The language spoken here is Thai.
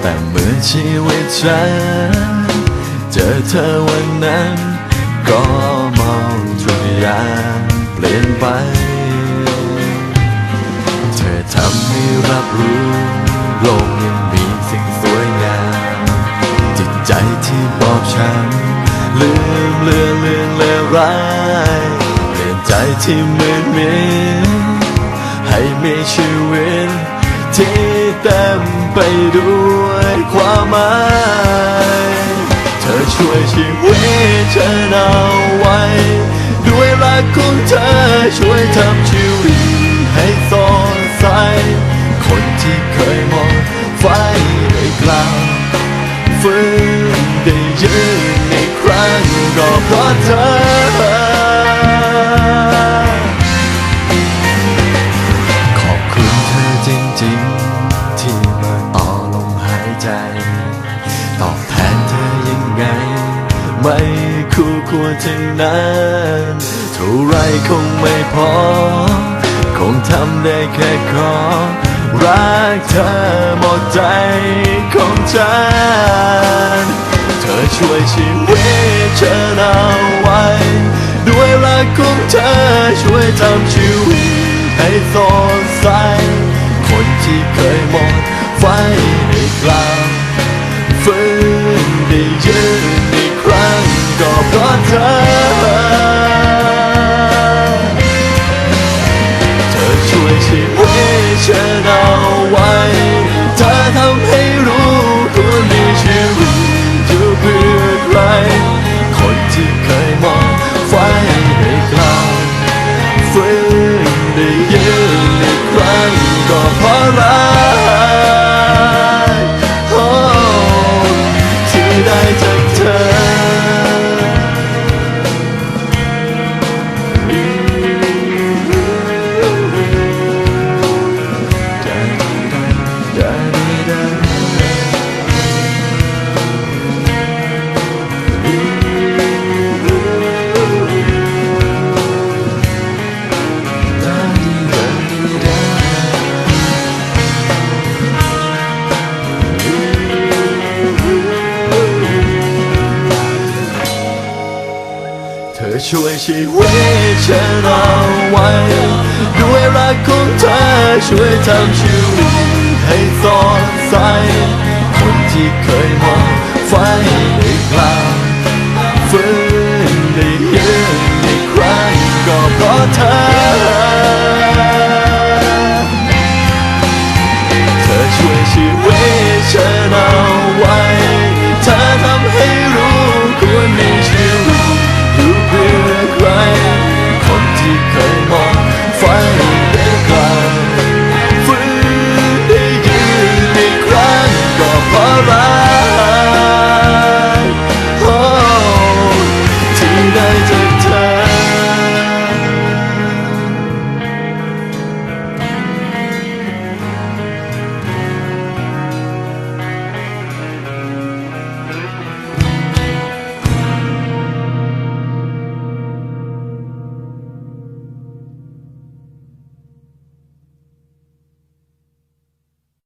แต่เมื่อชีวิตฉัน เจอเธอวันนั้น ก็มองทุกอย่างเปลี่ยนไป เธอทำให้รับรู้โลกยังมีสิ่งสวยงาม จิตใจที่บอบช้ำลืมเลือนเลือนเลวร้ายเปลี่ยนใจที่มืดมิดให้มีชีวิตที่ มไปด้วยความหมาย เธอช่วยชีวิตฉันเอาไว้ ด้วยรักของเธอช่วยทำชีวิตให้สดใส คนที่เคยมองไฟได้กล่าวฟื้นได้ยืนในครั้งก็เพราะเธอ ไม่คู่ควรทั้งนั้นเท่าไรคงไม่พอ คงทำได้แค่ขอ รักเธอหมดใจของฉัน เธอช่วยชีวิตฉันเอาไว้ ด้วยรักของเธอช่วยทำชีวิตให้สดใส คนที่เคยหมดไฟได้กลับ อช่วยชีวิตฉันเอาไว้ ด้วยรักของเธอช่วยทำชีวิตให้สดใส คนที่เคยมองไฟ